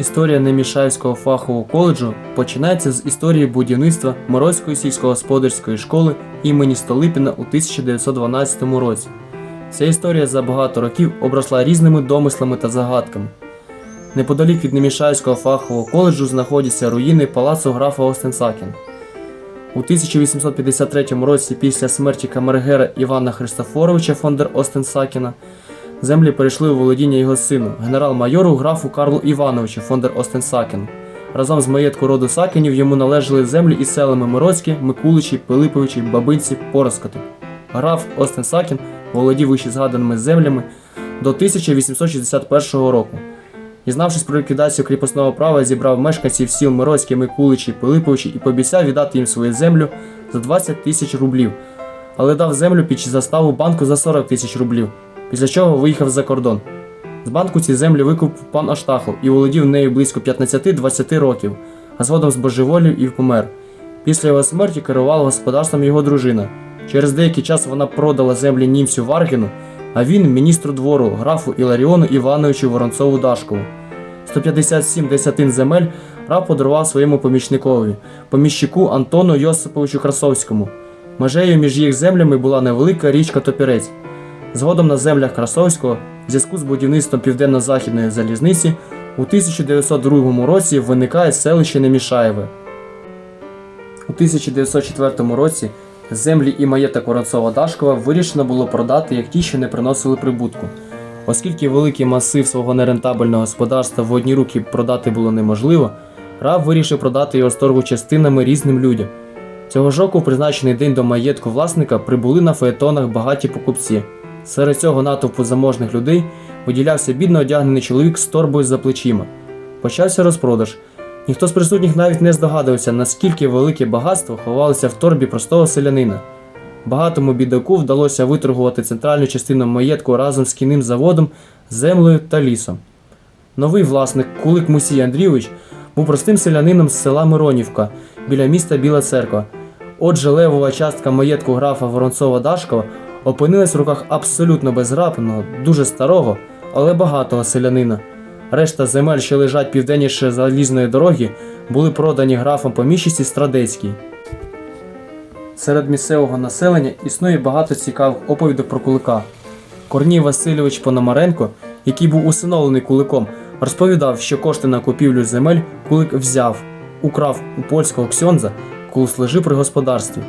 Історія Немішаївського фахового коледжу починається з історії будівництва Морозької сільськогосподарської школи імені Столипіна у 1912 році. Ця історія за багато років обросла різними домислами та загадками. Неподалік від Немішаївського фахового коледжу знаходяться руїни палацу графа Остенсакен. У 1853 році після смерті камергера Івана Христофоровича фон дер Остенсакена землі перейшли у володіння його сину, генерал-майору графу Карлу Івановичу фон дер Остенсакену. Разом з маєтку роду Сакенів йому належали землі із селами Мироцьке, Микуличі, Пилиповичі, Бабинці, Пороскоти. Граф Остенсакен володів вище згаданими землями до 1861 року. Дізнавшись про ліквідацію кріпосного права, зібрав мешканців сіл Мироцьке, Микуличі, Пилиповичі і пообіцяв віддати їм свою землю за 20 тисяч рублів, але дав землю під заставу банку за 40 тисяч рублів, після чого виїхав за кордон. З банку ці землі викупив пан Аштахов і володів нею близько 15-20 років, а згодом збожеволів і помер. Після його смерті керувала господарством його дружина. Через деякий час вона продала землі німцю Варгіну, а він міністру двору, графу Іларіону Івановичу Воронцову Дашкову. 157 десятин земель граф подарував своєму помічникові, поміщику Антону Йосиповичу Красовському. Межею між їх землями була невелика річка Топірець. Згодом на землях Красовського, в зв'язку з будівництвом південно-західної залізниці, у 1902 році виникає селище Немішаєве. У 1904 році землі і маєток Воронцова Дашкова вирішено було продати як ті, що не приносили прибутку. Оскільки великий масив свого нерентабельного господарства в одні руки продати було неможливо, Раб вирішив продати його з торгу частинами різним людям. Цього ж року, в призначений день до маєтку власника, прибули на фаетонах багаті покупці. Серед цього натовпу заможних людей виділявся бідно одягнений чоловік з торбою за плечима. Почався розпродаж. Ніхто з присутніх навіть не здогадувався, наскільки велике багатство ховалося в торбі простого селянина. Багатому бідаку вдалося виторгувати центральну частину маєтку разом з кінним заводом, землею та лісом. Новий власник Кулик Мусій Андрійович був простим селянином з села Миронівка біля міста Біла Церква. Отже, левова частка маєтку графа Воронцова Дашкова опинилась в руках абсолютно безграбного, дуже старого, але багатого селянина. Решта земель, що лежать південніше залізної дороги, були продані графом поміщиці Страдецькій. Серед місцевого населення існує багато цікавих оповідок про кулика. Корній Васильович Пономаренко, який був усиновлений куликом, розповідав, що кошти на купівлю земель кулик взяв, украв у польського ксьонза, коли служив при господарстві.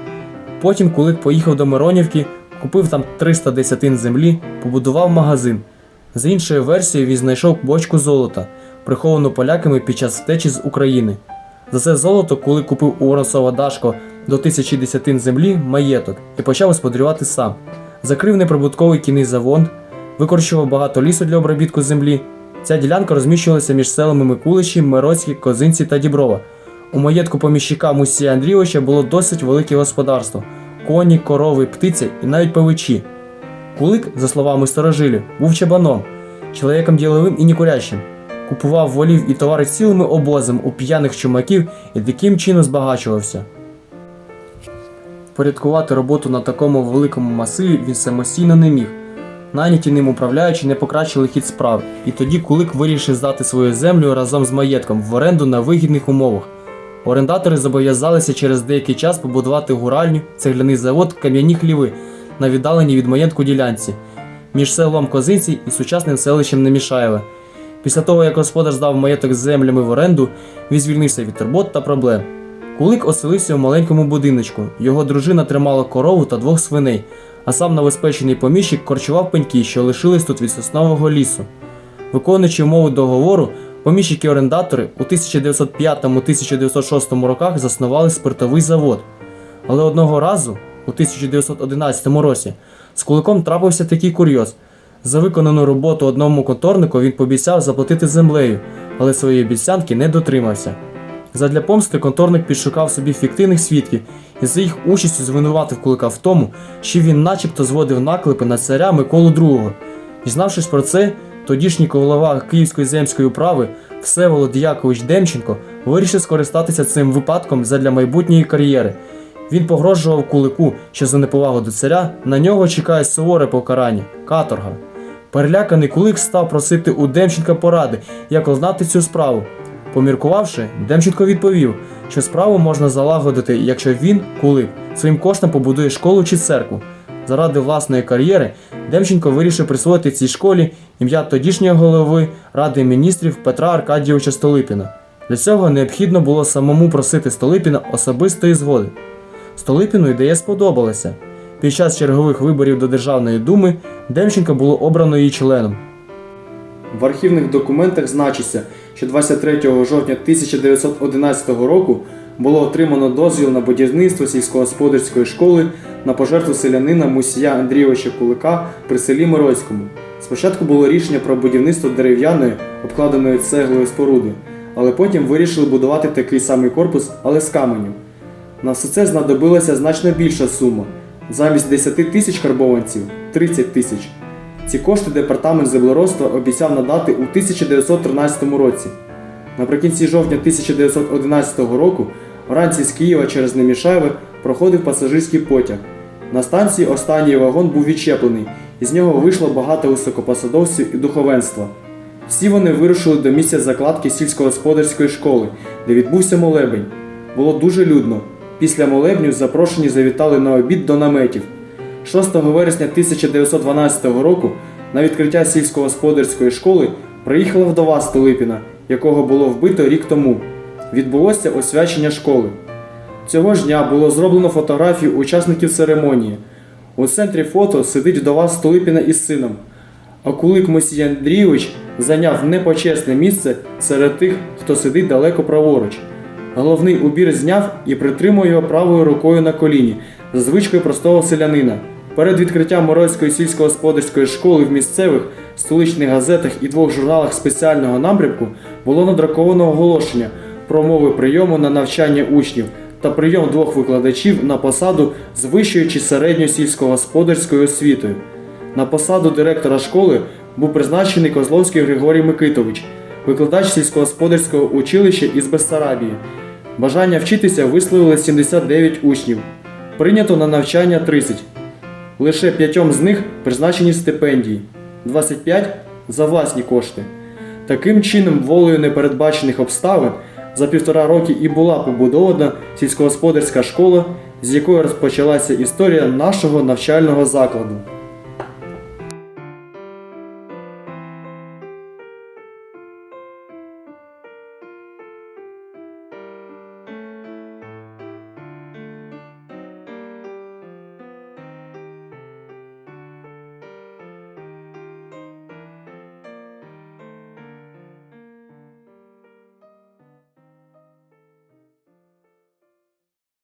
Потім кулик поїхав до Миронівки, купив там 300 десятин землі, побудував магазин. За іншою версією, він знайшов бочку золота, приховану поляками під час втечі з України. За це золото, коли купив у Воронцова Дашко до тисячі десятин землі маєток і почав господарювати сам. Закрив неприбутковий кінний завод, викорчував багато лісу для обробітку землі. Ця ділянка розміщувалася між селами Микуличі, Мироцькі, Козинці та Діброва. У маєтку поміщика Мусія Андрійовича було досить велике господарство: коні, корови, птиця і навіть павичі. Кулик, за словами старожилів, був чабаном, чоловіком діловим і нікурящим. Купував волів і товари цілими обозами у п'яних чумаків і таким чином збагачувався. Порядкувати роботу на такому великому масиві він самостійно не міг. Найняті ним управляючі не покращили хід справ, і тоді Кулик вирішив здати свою землю разом з маєтком в оренду на вигідних умовах. Орендатори зобов'язалися через деякий час побудувати гуральню, цегляний завод, кам'яні хліви на віддаленій від маєтку ділянці між селом Козиці і сучасним селищем Немішаєве. Після того, як господар здав маєток з землями в оренду, він звільнився від турбот та проблем. Кулик оселився в маленькому будиночку. Його дружина тримала корову та двох свиней, а сам новоспечений поміщик корчував пеньки, що лишились тут від соснового лісу. Виконуючи умови договору, поміщики-орендатори у 1905-1906 роках заснували спиртовий завод. Але одного разу, у 1911 році, з куликом трапився такий курйоз. За виконану роботу одному конторнику він пообіцяв заплатити землею, але своєї обіцянки не дотримався. Задля помсти конторник підшукав собі фіктивних свідків і за їх участю звинуватив кулика в тому, що він начебто зводив наклепи на царя Миколу II. Дізнавшись про це, тодішній голова Київської земської управи Всеволод Якович Демченко вирішив скористатися цим випадком задля майбутньої кар'єри. Він погрожував кулику, що за неповагу до царя на нього чекає суворе покарання каторга. Переляканий кулик став просити у Демченка поради, як ознати цю справу. Поміркувавши, Демченко відповів, що справу можна залагодити, якщо він, кулик, своїм коштом побудує школу чи церкву. Заради власної кар'єри Демченко вирішив присвоїти цій школі ім'я тодішнього голови Ради міністрів Петра Аркадійовича Столипіна. Для цього необхідно було самому просити Столипіна особистої згоди. Столипіну ідея сподобалася. Під час чергових виборів до Державної думи Демченка було обрано її членом. В архівних документах значиться, що 23 жовтня 1911 року було отримано дозвіл на будівництво сільськогосподарської школи на пожертву селянина Мусія Андрійовича Кулика при селі Мироцькому. Спочатку було рішення про будівництво дерев'яної, обкладеної цеглою споруди, але потім вирішили будувати такий самий корпус, але з каменю. На все це знадобилася значно більша сума. Замість 10 тисяч карбованців 30 тисяч. Ці кошти департамент землеробства обіцяв надати у 1913 році. Наприкінці жовтня 1911 року вранці з Києва через Немішаєве проходив пасажирський потяг. На станції останній вагон був відчеплений, і з нього вийшло багато високопосадовців і духовенства. Всі вони вирушили до місця закладки сільськогосподарської школи, де відбувся молебень. Було дуже людно. Після молебню запрошені завітали на обід до наметів. 6 вересня 1912 року на відкриття сільськогосподарської школи приїхала вдова Столипіна, якого було вбито рік тому. Відбулося освячення школи. Цього ж дня було зроблено фотографію учасників церемонії. У центрі фото сидить вдова Столипіна із сином, а Кулик Мосій Андрійович зайняв непочесне місце серед тих, хто сидить далеко праворуч. Головний убір зняв і притримує його правою рукою на коліні, за звичкою простого селянина. Перед відкриттям Морозької сільськогосподарської школи в місцевих столичних газетах і двох журналах спеціального напрямку було надруковано оголошення про мови прийому на навчання учнів та прийом двох викладачів на посаду з вищою чи середньою сільськогосподарською освітою. На посаду директора школи був призначений Козловський Григорій Микитович, викладач сільськогосподарського училища із Бессарабії. Бажання вчитися висловили 79 учнів. Прийнято на навчання 30. Лише п'ятьом з них призначені стипендії, 25 за власні кошти. Таким чином, волею непередбачених обставин, за півтора роки і була побудована сільськогосподарська школа, з якої розпочалася історія нашого навчального закладу.